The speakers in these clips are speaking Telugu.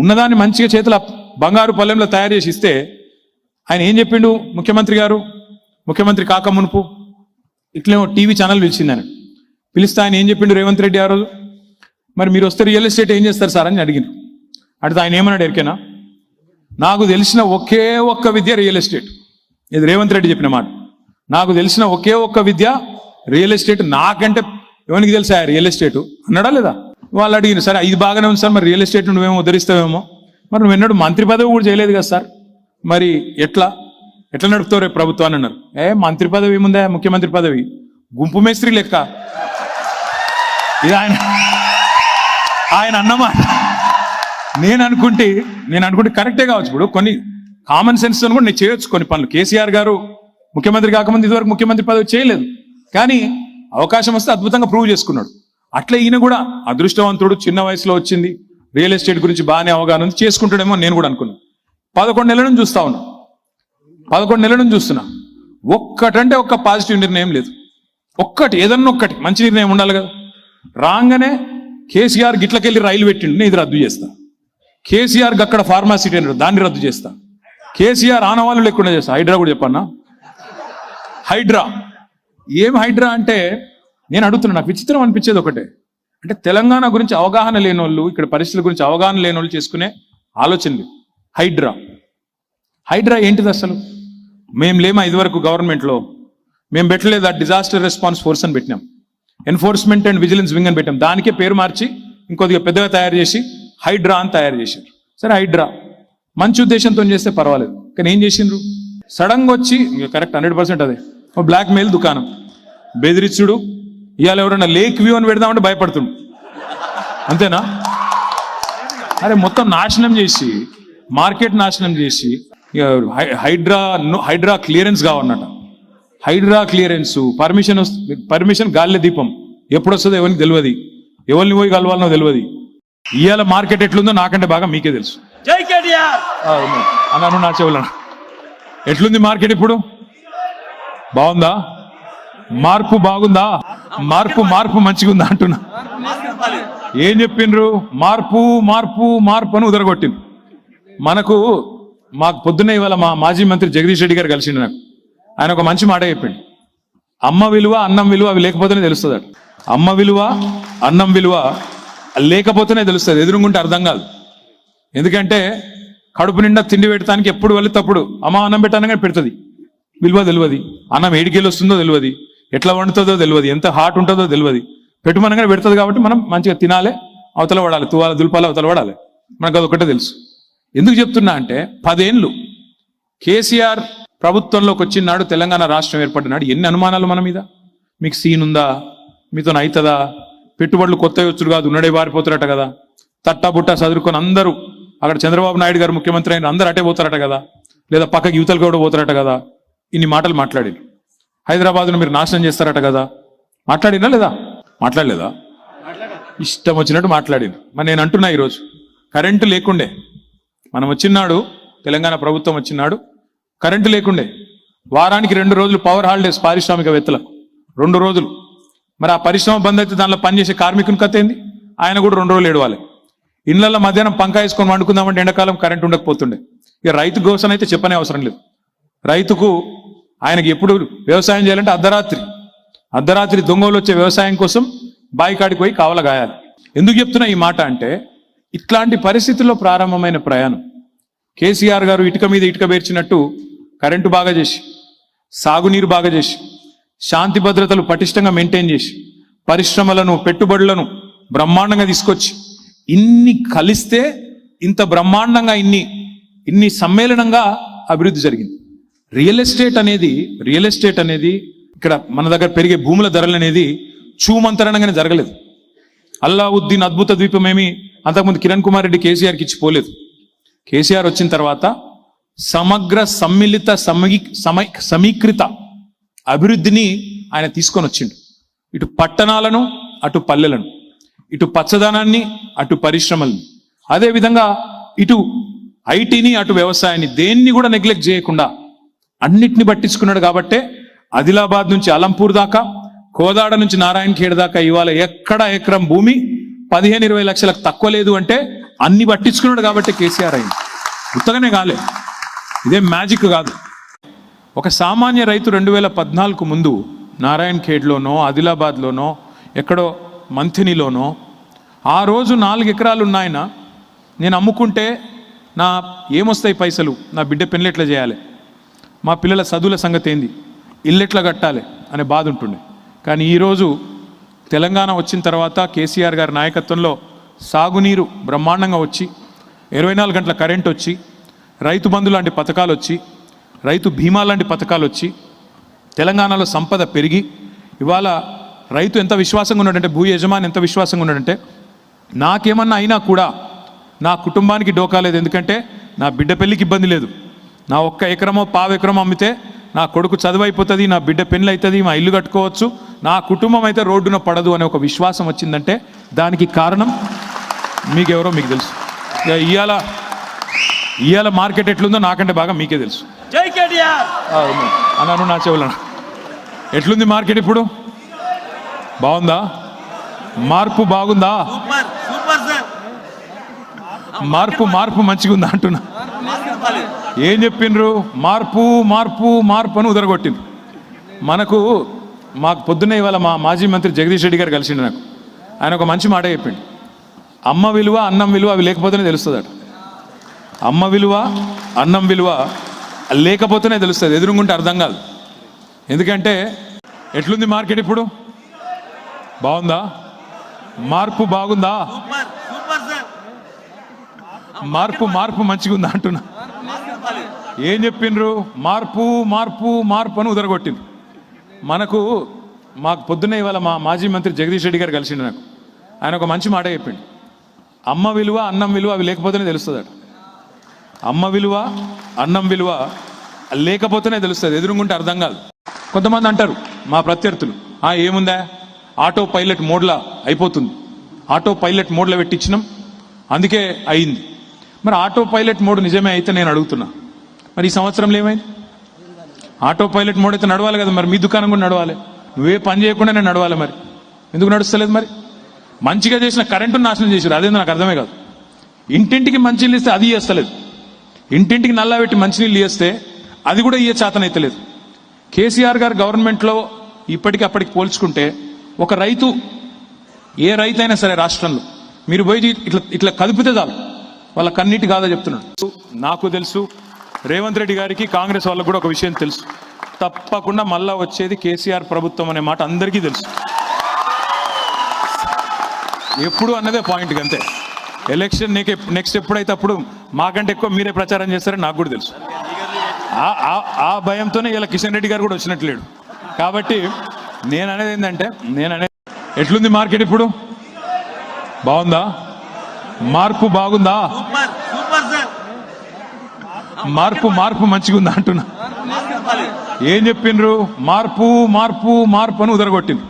ఉన్నదాన్ని మంచిగా చేతుల బంగారు పల్లెంలో తయారు చేసి ఇస్తే ఆయన ఏం చెప్పిండు ముఖ్యమంత్రి గారు? ముఖ్యమంత్రి కాక మునుపు ఇట్లేమో టీవీ ఛానల్ పిలిచిందని. పిలిస్తే ఆయన ఏం చెప్పిండు రేవంత్ రెడ్డి ఆ రోజు? మరి మీరు వస్తే రియల్ ఎస్టేట్ ఏం చేస్తారు సార్ అని అడిగింది అడిగితే ఆయన ఏమన్నాడు ఎరికేనా? నాకు తెలిసిన ఒకే ఒక్క విద్య రియల్ ఎస్టేట్. ఇది రేవంత్ రెడ్డి చెప్పిన మాట. నాకు తెలిసిన ఒకే ఒక్క విద్య రియల్ ఎస్టేట్. నాకంటే ఎవరికి తెలుసా రియల్ ఎస్టేట్? అన్నాడా లేదా? వాళ్ళు అడిగిన సరే ఇది బాగానే ఉంది సార్ మరి రియల్ ఎస్టేట్ నువ్వేమో ఉద్ధరిస్తావేమో మరి నువ్వు ఎన్నడూ మంత్రి పదవి కూడా చేయలేదు కదా సార్. మరి ఎట్లా? ఎట్లా నడుపుతావు రేపు ప్రభుత్వాన్ని అన్నారు. ఏ మంత్రి పదవి ఏముందా? ముఖ్యమంత్రి పదవి. గుంపు మేస్త్రి లెక్క. ఇది ఆయన ఆయన అన్నమాట నేను అనుకుంటే నేను అనుకుంటే కరెక్టే కావచ్చు. ఇప్పుడు కొన్ని కామన్ సెన్స్ కూడా నేను చేయొచ్చు కొన్ని పనులు. కేసీఆర్ గారు ముఖ్యమంత్రి కాకముందు ఇదివరకు ముఖ్యమంత్రి పదవి చేయలేదు. కానీ అవకాశం వస్తే అద్భుతంగా ప్రూవ్ చేసుకున్నాడు. అట్లా ఈయన కూడా అదృష్టవంతుడు చిన్న వయసులో వచ్చింది. రియల్ ఎస్టేట్ గురించి బాగానే అవగాహన ఉంది. చేసుకుంటాడేమో నేను కూడా అనుకున్నాను పదకొండు నెలల నుంచి చూస్తా ఉన్నా. పదకొండు నెలల నుంచి చూస్తున్నా. ఒక్కటంటే ఒక్క పాజిటివ్ నిర్ణయం లేదు. ఒక్కటి ఏదన్నా ఒక్కటి మంచి నిర్ణయం ఉండాలి కదా. రాగానే కేసీఆర్ గిట్లకెళ్ళి రైలు పెట్టిండు నేను ఇది రద్దు చేస్తా. కేసీఆర్ అక్కడ ఫార్మాసిటీ అన్నాడు దాన్ని రద్దు చేస్తా. కేసీఆర్ ఆనవాళ్ళు లేకుండా చేస్తా. హైడ్రా కూడా చెప్పన్నా. హైడ్రా. ఏం హైడ్రా అంటే నేను అడుగుతున్నా నాకు విచిత్రం అనిపించేది ఒకటే. అంటే తెలంగాణ గురించి అవగాహన లేని వాళ్ళు ఇక్కడ పరిస్థితుల గురించి అవగాహన లేని వాళ్ళు చేసుకునే ఆలోచనలు. హైడ్రా. హైడ్రా ఏంటిది అసలు? మేము లేమా ఇదివరకు గవర్నమెంట్లో? మేము పెట్టలేదు ఆ డిజాస్టర్ రెస్పాన్స్ ఫోర్స్ అని పెట్టినాం. ఎన్ఫోర్స్మెంట్ అండ్ విజిలెన్స్ వింగ్ అని పెట్టాం. దానికే పేరు మార్చి ఇంకొద్దిగా పెద్దగా తయారు చేసి హైడ్రా అని తయారు చేశారు. సరే హైడ్రా. మంచి ఉద్దేశంతో చేస్తే పర్వాలేదు. కానీ ఏం చేసిండ్రు? సడన్గా వచ్చి కరెక్ట్ హండ్రెడ్ పర్సెంట్ అదే. ఓ బ్లాక్ మెయిల్ దుకాణం. బెదిరిచ్చుడు ఇవాళ ఎవరైనా లేక్ వ్యూ అని పెడదామంటే భయపడుతుండు. అంతేనా? అరే మొత్తం నాశనం చేసి మార్కెట్ నాశనం చేసి హైడ్రా హైడ్రా క్లియరెన్స్ కావన్నట. హైడ్రా క్లియరెన్స్ పర్మిషన్ పర్మిషన్ గాలిలో దీపం. ఎప్పుడు వస్తుందో ఎవరికి తెలియదు ఎవరిని పోయి కలవాలనో తెలియదు ఇవాళ మార్కెట్ ఎట్లుందో నాకంటే బాగా మీకే తెలుసు. అన్నాను నా చెవులను. ఎట్లుంది మార్కెట్ ఇప్పుడు? బాగుందా? మార్పు బాగుందా? మార్పు మార్పు మంచిగుందా అంటున్నా. ఏం చెప్పిండ్రు? మార్పు మార్పు మార్పు అని ఉదరగొట్టింది మనకు మాకు పొద్దున్న ఇవాళ మా మాజీ మంత్రి జగదీష్ రెడ్డి గారు కలిసిండు నాకు. ఆయన ఒక మంచి మాట చెప్పిండు. అమ్మ విలువ అన్నం విలువ అవి లేకపోతేనే తెలుస్తుంది అమ్మ విలువ అన్నం విలువ లేకపోతేనే తెలుస్తుంది. ఎదురుగుంటే అర్థం కాదు. ఎందుకంటే కడుపు నిండా తిండి పెట్టడానికి ఎప్పుడు వెళ్ళి తప్పుడు. అమ్మ అన్నం పెట్టానగా పెడుతుంది. విలువ తెలియదు అన్నం ఏడికెళ్ళి వస్తుందో తెలియదు ఎట్లా వండుతుందో తెలియదు ఎంత హాట్ ఉంటుందో తెలియదు. పెట్టుమనగానే పెడుతుంది కాబట్టి మనం మంచిగా తినాలి అవతల పడాలి తువాల దులపాలి అవతల పడాలి. మనకు అదొకటే తెలుసు. ఎందుకు చెప్తున్నా అంటే పదేళ్ళు కేసీఆర్ ప్రభుత్వంలోకి వచ్చినాడు తెలంగాణ రాష్ట్రం ఏర్పడినాడు. ఎన్ని అనుమానాలు మన మీద? మీకు సీన్ ఉందా? మీతో అవుతుందా పెట్టుబడులు కొత్త వచ్చుడు కాదు ఉన్నడే పారిపోతారట కదా. తట్టా బుట్టా చదువుకొని అందరూ అక్కడ చంద్రబాబు నాయుడు గారు ముఖ్యమంత్రి అయిన అందరూ అటే పోతారట కదా. లేదా పక్కకి యువతలు కూడా పోతారట కదా. ఇన్ని మాటలు మాట్లాడారు. హైదరాబాద్ను మీరు నాశనం చేస్తారట కదా. మాట్లాడినా లేదా? మాట్లాడలేదా? ఇష్టం వచ్చినట్టు మాట్లాడింది. మరి నేను అంటున్నా ఈరోజు కరెంటు లేకుండే. మనం వచ్చినాడు తెలంగాణ ప్రభుత్వం వచ్చినాడు కరెంటు లేకుండే. వారానికి రెండు రోజులు పవర్ హాలిడేస్ పారిశ్రామికవేత్తలకు. రెండు రోజులు. మరి ఆ పరిశ్రమ బంద్ అయితే దానిలో పనిచేసే కార్మికుని కథ ఏంది? ఆయన కూడా రెండు రోజులు ఏడవాలి. ఇళ్ళల్లో మధ్యాహ్నం పంకా వేసుకొని వండుకుందామంటే ఎండాకాలం కరెంట్ ఉండకపోతుండే. ఇక రైతు కోసం అయితే చెప్పనే అవసరం లేదు. రైతుకు ఆయనకి ఎప్పుడు వ్యవసాయం చేయాలంటే అర్ధరాత్రి. అర్ధరాత్రి దొంగలు వచ్చే వ్యవసాయం కోసం బాయికాడికి పోయి కావల గాయాలి. ఎందుకు చెప్తున్నా ఈ మాట అంటే ఇట్లాంటి పరిస్థితుల్లో ప్రారంభమైన ప్రయాణం. కేసీఆర్ గారు ఇటుక మీద ఇటుక పేర్చినట్టు కరెంటు బాగా చేసి సాగునీరు బాగా చేసి శాంతి భద్రతలు పటిష్టంగా మెయింటైన్ చేసి పరిశ్రమలను పెట్టుబడులను బ్రహ్మాండంగా తీసుకొచ్చి ఇన్ని కలిస్తే ఇంత బ్రహ్మాండంగా ఇన్ని ఇన్ని సమ్మేళనంగా అభివృద్ధి జరిగింది. రియల్ ఎస్టేట్ అనేది రియల్ ఎస్టేట్ అనేది ఇక్కడ మన దగ్గర పెరిగే భూముల ధరలు అనేది చూమంతరణంగానే జరగలేదు. అల్లావుద్దీన్ అద్భుత ద్వీపం ఏమి అంతకుముందు కిరణ్ కుమార్ రెడ్డి కేసీఆర్కి ఇచ్చి పోలేదు. కేసీఆర్ వచ్చిన తర్వాత సమగ్ర సమ్మిళిత సమీ సమై సమీకృత అభివృద్ధిని ఆయన తీసుకొని వచ్చిండు. ఇటు పట్టణాలను అటు పల్లెలను ఇటు పచ్చదనాన్ని అటు పరిశ్రమల్ని. అదేవిధంగా ఇటు ఐటీని అటు వ్యవసాయాన్ని దేన్ని కూడా నెగ్లెక్ట్ చేయకుండా అన్నిటిని పట్టించుకున్నాడు కాబట్టే ఆదిలాబాద్ నుంచి అలంపూర్ దాకా కోదాడ నుంచి నారాయణ ఖేడ్ దాకా ఇవాళ ఎక్కడ ఎకరం భూమి పదిహేను ఇరవై లక్షలకు తక్కువ లేదు అంటే అన్ని పట్టించుకున్నాడు కాబట్టి కేసీఆర్ అయింది. ఉత్తగానే కాలే. ఇదేం మ్యాజిక్ కాదు. ఒక సామాన్య రైతు రెండు వేల పద్నాలుగు ముందు నారాయణ ఖేడ్లోనో ఆదిలాబాద్లోనో ఎక్కడో మంథినిలోనో ఆ రోజు నాలుగు ఎకరాలు ఉన్నాయన నేను అమ్ముకుంటే నా ఏమొస్తాయి పైసలు? నా బిడ్డ పెళ్ళి ఎట్లా చేయాలి? మా పిల్లల చదువుల సంగతి ఏంది? ఇల్లెట్లా కట్టాలి అనే బాధ ఉంటుండే. కానీ ఈరోజు తెలంగాణ వచ్చిన తర్వాత కేసీఆర్ గారి నాయకత్వంలో సాగునీరు బ్రహ్మాండంగా వచ్చి ఇరవై నాలుగు గంటల కరెంట్ వచ్చి రైతు బంధు లాంటి పథకాలు వచ్చి రైతు బీమా లాంటి పథకాలు వచ్చి తెలంగాణలో సంపద పెరిగి ఇవాళ రైతు ఎంత విశ్వాసంగా ఉన్నాడంటే భూ యజమాని ఎంత విశ్వాసంగా ఉన్నాడంటే నాకేమన్నా అయినా కూడా నా కుటుంబానికి డోకా లేదు. ఎందుకంటే నా బిడ్డ పెళ్ళికి ఇబ్బంది లేదు. నా ఒక్క ఎకరమో పావు ఎకరమో అమ్మితే నా కొడుకు చదువు అయిపోతుంది నా బిడ్డ పెళ్ళి అవుతుంది మా ఇల్లు కట్టుకోవచ్చు నా కుటుంబం అయితే రోడ్డున పడదు అనే ఒక విశ్వాసం వచ్చిందంటే దానికి కారణం మీకెవరో మీకు తెలుసు. ఇవాళ ఇవాళ మార్కెట్ ఎట్లుందో నాకంటే బాగా మీకే తెలుసు. అన్నాను నా చెవులను? ఎట్లుంది మార్కెట్ ఇప్పుడు? బాగుందా? మార్పు బాగుందా? మార్పు మార్పు మంచిగా ఉంది అంటున్నా? ఏం చెప్పిండ్రు? మార్పు మార్పు మార్పు అని ఉదరగొట్టింది. మనకు మాకు పొద్దున్న ఇవాళ మా మాజీ మంత్రి జగదీష్ రెడ్డి గారు కలిసిండు నాకు. ఆయన ఒక మంచి మాట చెప్పిండు. అమ్మ విలువ అన్నం విలువ అవి లేకపోతేనే తెలుస్తుందట. అమ్మ విలువ అన్నం విలువ లేకపోతేనే తెలుస్తుంది. ఎదురుగుంటే అర్థం కాదు. ఎందుకంటే ఎట్లుంది మార్కెట్ ఇప్పుడు? బాగుందా? మార్పు బాగుందా? మార్పు మార్పు మంచిగా ఉందా అంటున్నా. ఏం చెప్పిండ్రు? మార్పు మార్పు మార్పు అని ఉదరగొట్టిండ్రు మనకు మాకు పొద్దున్నే ఇవాళ మా మాజీ మంత్రి జగదీష్ రెడ్డి గారు కలిసిండు నాకు. ఆయన ఒక మంచి మాట చెప్పిండు. అమ్మ విలువ అన్నం విలువ అవి లేకపోతేనే తెలుస్తుందట. అమ్మ విలువ అన్నం విలువ లేకపోతేనే తెలుస్తుంది. ఎదురుగుంటే అర్థం కాదు. కొంతమంది అంటారు మా ప్రత్యర్థులు ఆ ఏముందా? ఆటో పైలట్ మోడ్లా అయిపోతుంది. ఆటో పైలట్ మోడ్లో పెట్టించినాం. అందుకే అయింది. మరి ఆటో పైలట్ మోడ్ నిజమే అయితే నేను అడుగుతున్నా. మరి ఈ సంవత్సరంలో ఏమైంది? ఆటో పైలట్ మోడ్ అయితే నడవాలి కదా మరి మీ దుకాణం కూడా నడవాలి. నువ్వే పని చేయకుండా నేను నడవాలి మరి. ఎందుకు నడుస్తలేదు మరి? మంచిగా చేసిన కరెంటును నాశనం చేసారు అదేందో నాకు అర్థమే కాదు. ఇంటింటికి మంచినీళ్ళు ఇస్తే అది చేస్తలేదు ఇంటింటికి నల్లా పెట్టి మంచినీళ్ళు ఇస్తే అది కూడా ఇయ్యే చేతనైతలేదు. కేసీఆర్ గారు గవర్నమెంట్లో ఇప్పటికి అప్పటికి పోల్చుకుంటే ఒక రైతు ఏ రైతు అయినా సరే రాష్ట్రంలో మీరు పోయి ఇట్లా ఇట్లా కదిపితే చాలు. వాళ్ళ కన్నీటి కాదా చెప్తున్నాడు. నాకు తెలుసు రేవంత్ రెడ్డి గారికి కాంగ్రెస్ వాళ్ళకు కూడా ఒక విషయం తెలుసు. తప్పకుండా మళ్ళా వచ్చేది కేసీఆర్ ప్రభుత్వం అనే మాట అందరికీ తెలుసు. ఎప్పుడు అన్నదే పాయింట్ అంతే. ఎలక్షన్ నీకు నెక్స్ట్ ఎప్పుడైతే అప్పుడు మాకంటే ఎక్కువ మీరే ప్రచారం చేస్తారని నాకు కూడా తెలుసు. ఆ- ఆ- ఆ భయంతోనే ఇలా కిషన్ రెడ్డి గారు కూడా వచ్చినట్లేడు. కాబట్టి నేను అనేది ఏంటంటే నేను అనేది ఎట్లుంది మార్కెట్ ఇప్పుడు? బాగుందా? మార్పు బాగుందా? మార్పు మార్పు మంచిగా ఉందా అంటున్నా. ఏం చెప్పిండ్రు? మార్పు మార్పు మార్పు అని ఉదరగొట్టిండ్రు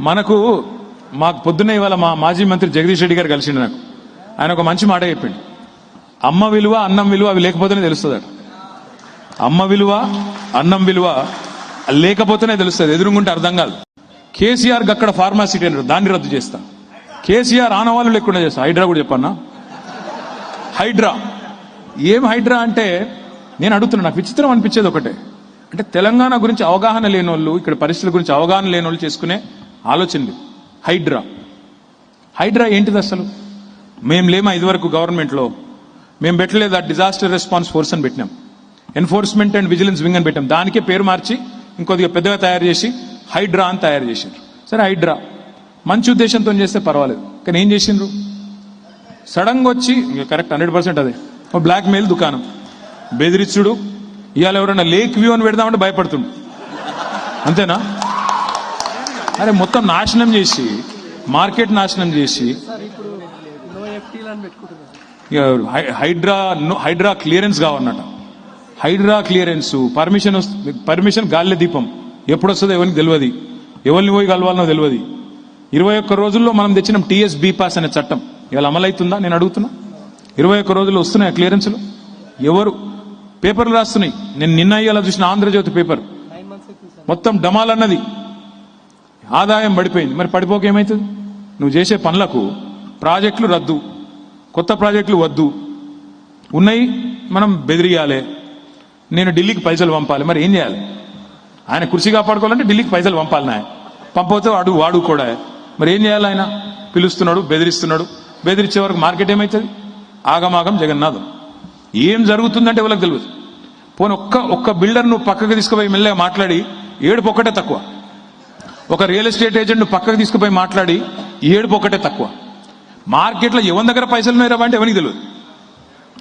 మనకు మాకు పొద్దున్నే ఇవాళ మా మాజీ మంత్రి జగదీష్ రెడ్డి గారు కలిసిండు నాకు. ఆయన ఒక మంచి మాట చెప్పిండు. అమ్మ విలువ అన్నం విలువ అవి లేకపోతేనే తెలుస్తుందట. అమ్మ విలువ అన్నం విలువ లేకపోతేనే తెలుస్తుంది. ఎదురుగుంటే అర్థం కాదు. కేసీఆర్ అక్కడ ఫార్మాసిటీ అన్నారు దాన్ని రద్దు చేస్తా. కేసీఆర్ ఆనవాళ్ళు లేకుండా చేస్తా. హైడ్రా కూడా చెప్పన్నా? హైడ్రా. ఏం హైడ్రా అంటే నేను అడుగుతున్నా నాకు విచిత్రం అనిపించేది ఒకటే. అంటే తెలంగాణ గురించి అవగాహన లేని వాళ్ళు ఇక్కడ పరిస్థితుల గురించి అవగాహన లేని వాళ్ళు చేసుకునే ఆలోచనలు హైడ్రా. హైడ్రా ఏంటిది అసలు? మేము లేమా ఇదివరకు గవర్నమెంట్లో? మేము పెట్టలేదు ఆ డిజాస్టర్ రెస్పాన్స్ ఫోర్స్ అని పెట్టినాం. ఎన్ఫోర్స్మెంట్ అండ్ విజిలెన్స్ వింగ్ అని పెట్టాం. దానికే పేరు మార్చి ఇంకొద్దిగా పెద్దగా తయారు చేసి హైడ్రా అని తయారు చేశారు. సరే హైడ్రా. మంచి ఉద్దేశంతో చేస్తే పర్వాలేదు. కానీ ఏం చేసిండ్రు? సడన్గా వచ్చి కరెక్ట్ హండ్రెడ్ పర్సెంట్ అదే. ఓ బ్లాక్ మెయిల్ దుకాణం. బెదిరిచ్చుడు. ఇవాళ ఎవరైనా లేక్ వ్యూ అని పెడదామంటే భయపడుతుండు. అంతేనా? అరే మొత్తం నాశనం చేసి మార్కెట్ నాశనం చేసి ఇక హై- హైడ్రా హైడ్రా క్లియరెన్స్ కావన్నట. హైడ్రా క్లియరెన్స్. పర్మిషన్ పర్మిషన్ గాలి దీపం. ఎప్పుడు వస్తుందో ఎవరికి తెలియదు ఎవరిని పోయి కలవాలనో తెలియదు ఇరవై ఒక్క రోజుల్లో మనం తెచ్చిన టీఎస్ బీపాస్ అనే చట్టం ఇవాళ అమలవుతుందా? నేను అడుగుతున్నా. ఇరవై ఒక్క రోజులు వస్తున్నాయి క్లియరెన్స్లు? ఎవరు? పేపర్లు రాస్తున్నాయి. నేను నిన్న అయ్యేలా చూసిన ఆంధ్రజ్యోతి పేపర్. మొత్తం డమాల్ అన్నది ఆదాయం పడిపోయింది. మరి పడిపోక ఏమవుతుంది నువ్వు చేసే పనులకు ప్రాజెక్టులు రద్దు కొత్త ప్రాజెక్టులు వద్దు. ఉన్నాయి మనం బెదిరియాలి. నేను ఢిల్లీకి పైసలు పంపాలి. మరి ఏం చేయాలి? ఆయన కుర్చీ కాపాడుకోవాలంటే ఢిల్లీకి పైసలు పంపాలి నాయ పంపకపోతే వాడు వాడు కూడా మరి ఏం చేయాలి ఆయన? పిలుస్తున్నాడు బెదిరిస్తున్నాడు. బెదిరించే వరకు మార్కెట్ ఏమవుతుంది ఆగమాగం జగన్నాథం. ఏం జరుగుతుందంటే వాళ్ళకి తెలియదు పోనీ ఒక్క ఒక్క బిల్డర్ నువ్వు పక్కకు తీసుకుపోయి మెల్లగా మాట్లాడి ఏడుపు ఒక్కటే తక్కువ. ఒక రియల్ ఎస్టేట్ ఏజెంట్ పక్కకు తీసుకుపోయి మాట్లాడి ఏడుపు ఒక్కటే తక్కువ. మార్కెట్లో ఎవరి దగ్గర పైసలు ఉన్నాయో అంటే ఎవరికి తెలియదు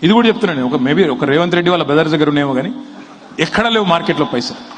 ఇది కూడా చెప్తున్నాను ఒక మేబీ ఒక రేవంత్ రెడ్డి వాళ్ళ బ్రదర్స్ దగ్గర ఉన్నాయేమో కానీ ఎక్కడ లేవు మార్కెట్లో పైసలు.